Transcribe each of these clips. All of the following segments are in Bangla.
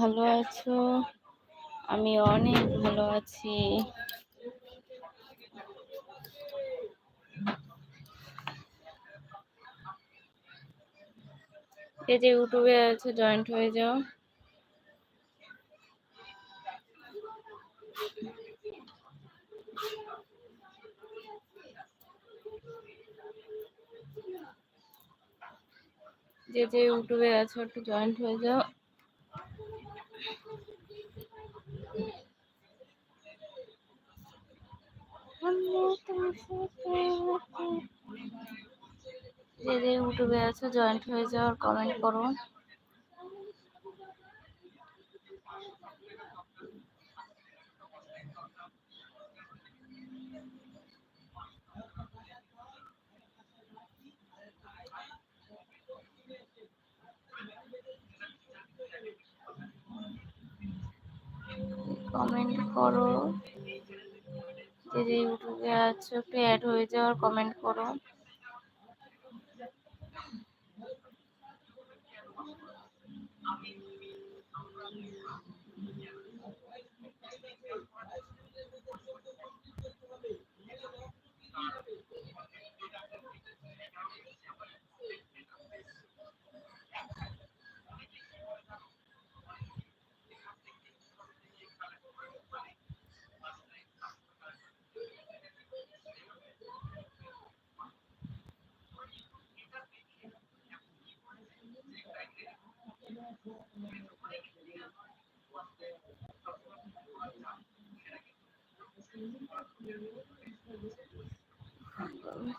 ভালো আছো? আমি অনেক ভালো আছি। যে যে ইউটিউবে আছে জয়েন্ট হয়ে যাও। যে যে ইউটিউবে আছো, একটু জয়েন্ট হয়ে যাও। যে যে ইউটিউবে আছো জয়েন্ট হয়ে যাওয়ার কমেন্ট করো। কমেন্ট করো। যে যে ইউটিউবে আছো একটু অ্যাড হয়ে যাও আর কমেন্ট করো।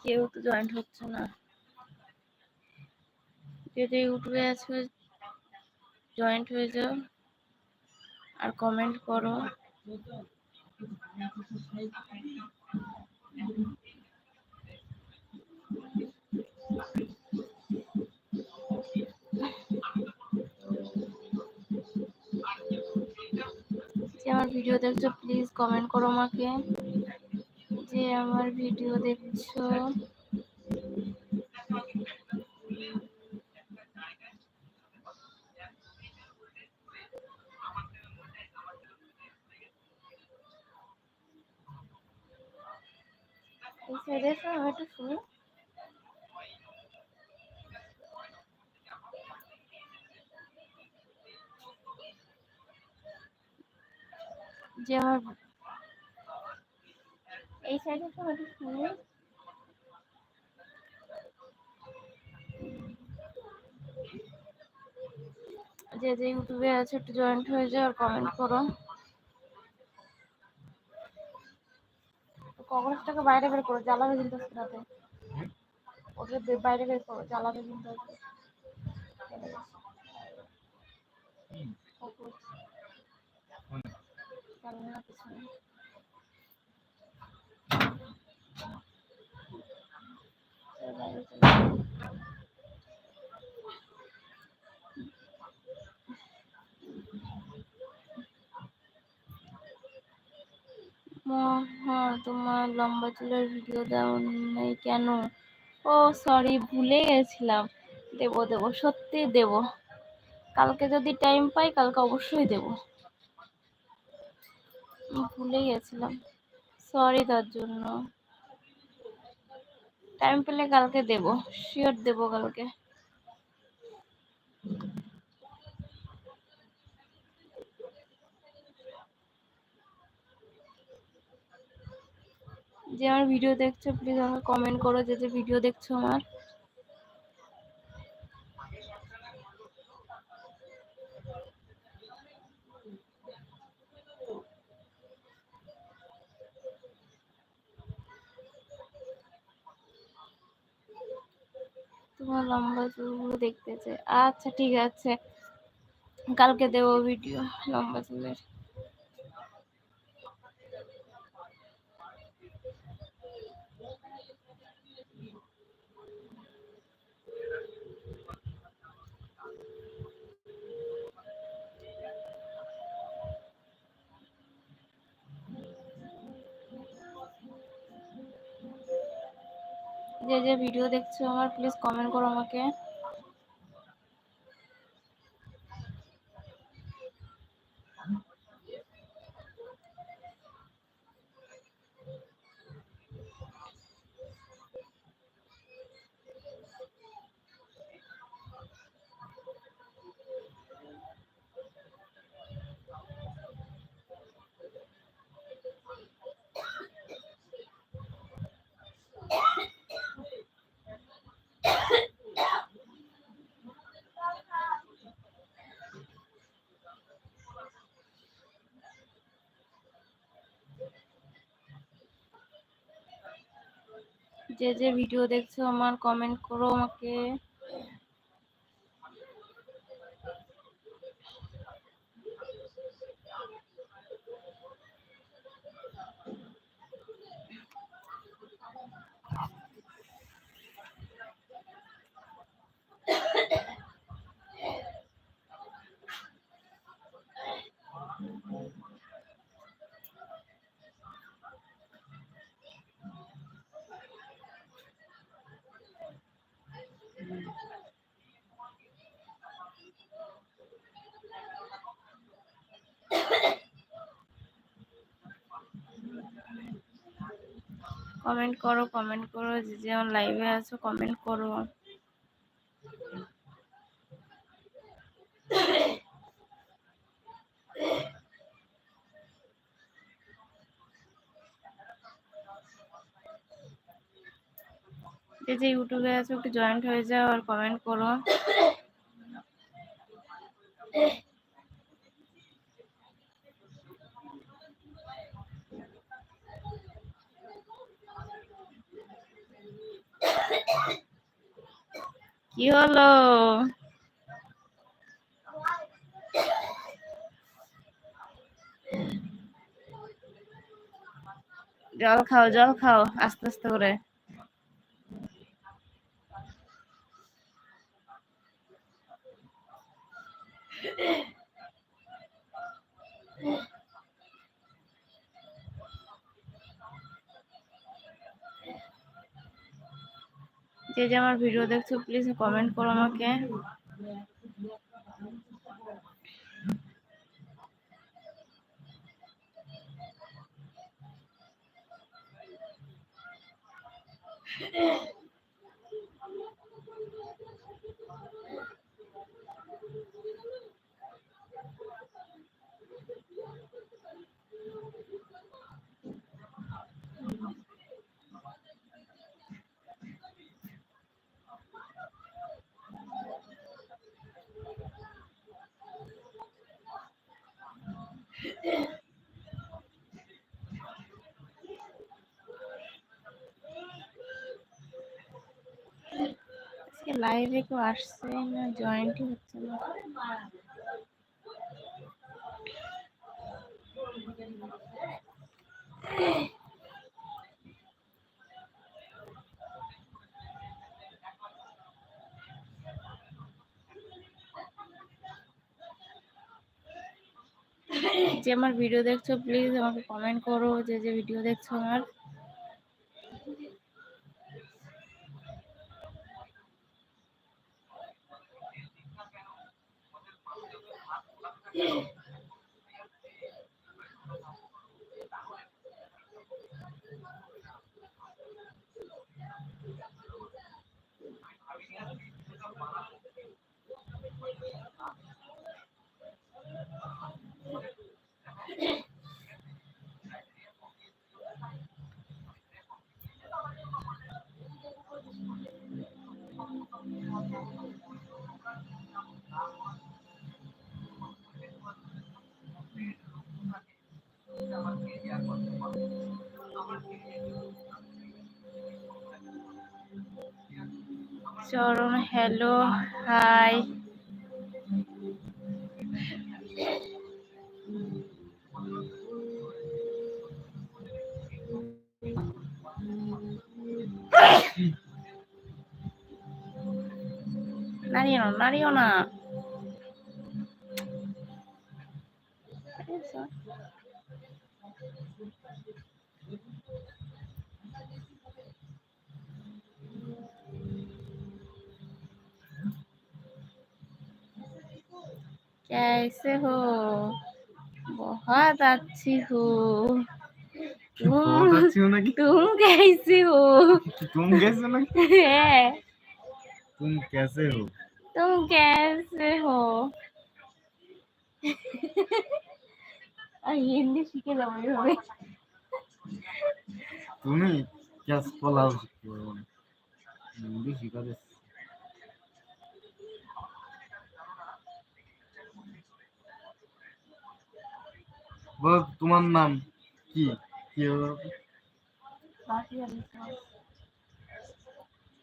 কেউ তো জয়েন্ট হচ্ছে না। যে যে ইউটিউবে আছে জয়েন্ট হয়ে যাও, আর কমেন্ট করো। যে আমার ভিডিও দেখছ প্লিজ কমেন্ট করো আমাকে যে আমার ভিডিও দেখছ। এসো একটু শুনি। যে আমার এই সাইডে আমি একটু শুনি যে যে ইউটিউবে আছে একটু জয়েন্ট হয়ে যাও আর কমেন্ট করো। কংগ্রেসটাকে বাইরে বের করো জ্বালাবে কিন্তু রাতে। বে- বাইরে বের করো জ্বালাবে কিন্তু ককরোচ। জ্বালাবে না হ্যাঁ তোমার লম্বা চুলের ভিডিও দাও নাই কেন? ও সরি ভুলে গেছিলাম। দেবো দেবো সত্যি দেবো। কালকে যদি টাইম পাই, কালকে অবশ্যই দেবো। ভুলে গেছিলাম। সরি তার জন্য। টাইম পেলে কালকে দেবো। শিওর দেবো কালকে। যে আমার ভিডিও দেখছ প্লিজ আমাকে কমেন্ট করো যে যে ভিডিও দেখছ আমার। তোমার লম্বা চুলগুলো দেখতে চাই। আচ্ছা ঠিক আছে। কালকে দেবো ভিডিও লম্বা চুলের। যে যে ভিডিও দেখছ আমার প্লিজ কমেন্ট করো আমাকে। যে যে ভিডিও দেখছ আমার কমেন্ট করো আমাকে। কমেন্ট করো কমেন্ট করো, যে যে আমার লাইভে আছো কমেন্ট করো। যে ইউটিউবে আছো, একটু জয়েন্ট হয়ে যাও আর কমেন্ট করো। কি হলো? জল খাও জল খাও আস্তে আস্তে করে। যে যে আমার ভিডিও দেখছ প্লিজ কমেন্ট করো আমাকে। লাইভে কেউ আসছে না জয়েন্টই হচ্ছে না। যে আমার ভিডিও দেখছ প্লিজ আমাকে কমেন্ট করো যে যে ভিডিও দেখছ আমার। চরণ হ্যালো হাই। নাড়িও না कैसे हो बहुत अच्छी हूँ बहुत तुम अच्छी हो ना कि तुम कैसी हो तुम कैसे ना है तुम कैसे हो तुम कैसे हो আর হিন্দি শিখে যাবো এভাবে তুমি ক্যাশ পোলাও শিখতে পারবো না হিন্দি শিখাতে বলো তোমার নাম কি কি হলো?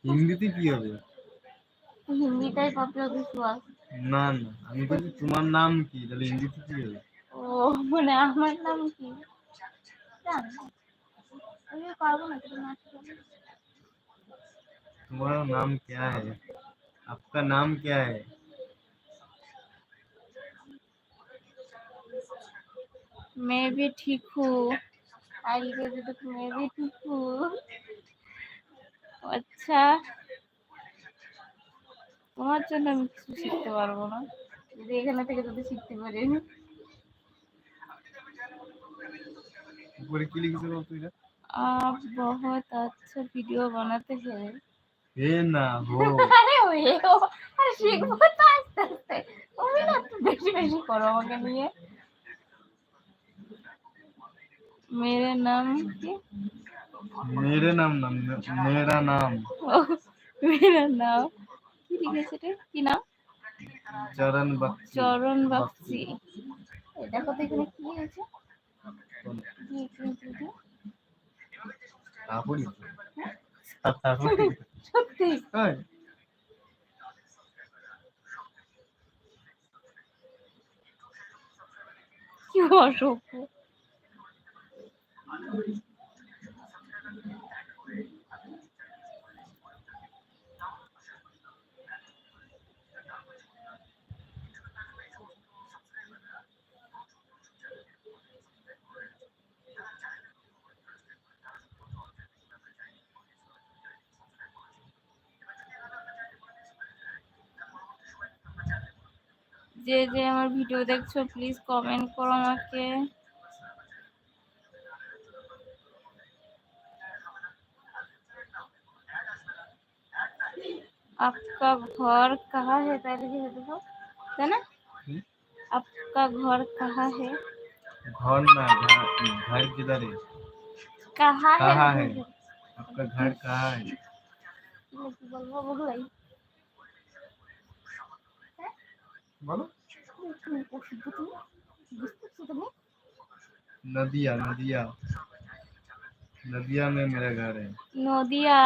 হিন্দিতে কি হবে হিন্দিটাই পাবে বিশ্বাস না না আমি বলছি তোমার নাম কি তাহলে হিন্দিতে কি হবে ও মানে আমার নাম কি জানি না। আমি পারবো না তুমি নাচ করবে। तुम्हारा नाम क्या है आपका नाम क्या है मैं भी ठीक हूँ आई गए तो मैं भी ठीक हूँ আচ্ছা তোমার জন্য আমি কিছু শিখতে পারবো না যদি এখানে থেকে যদি শিখতে পারি ऊपर की लिखी से बोलते हैं आप बहुत अच्छा वीडियो बनाते हैं हे ना हो আরে ওই ও আরে শিখবো তো আস্তে আস্তে তুমি না একটু বেশি বেশি করো আমাকে নিয়ে मेरे नाम কি मेरे नाम नाम मेरा नाम ও, मेरा नाम কি লিখেছে এটা কি নাম चरण बख्शी চরণ বাগচি এই দেখো তো এখানে কি হয়েছে কি কি কি কি? তারপরে তারপরে সত্যি হয় কি অসভ্য যে যে আমার ভিডিও দেখছ প্লিজ কমেন্ট করো আমাকে। आपका घर कहाँ है? पहले है देखो है ना? हम्म। आपका घर कहाँ है? घर ना घर घर किधर है? कहाँ है? कहाँ है? आपका घर कहाँ है? बोलो। नदिया नदिया। नदिया में मेरा घर है। नदिया।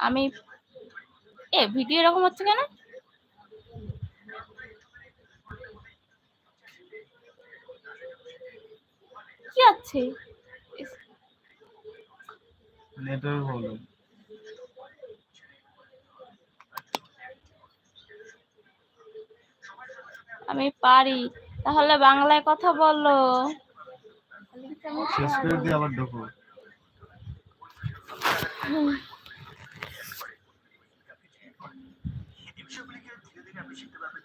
আমি এ ভিডিও এরকম হচ্ছে কেন? কি আছে? নেটওয়ার্ক হলো আমি পারি। তাহলে বাংলায় কথা বলো। শেষ করে দিয়ে আবার ঢোকো। visite la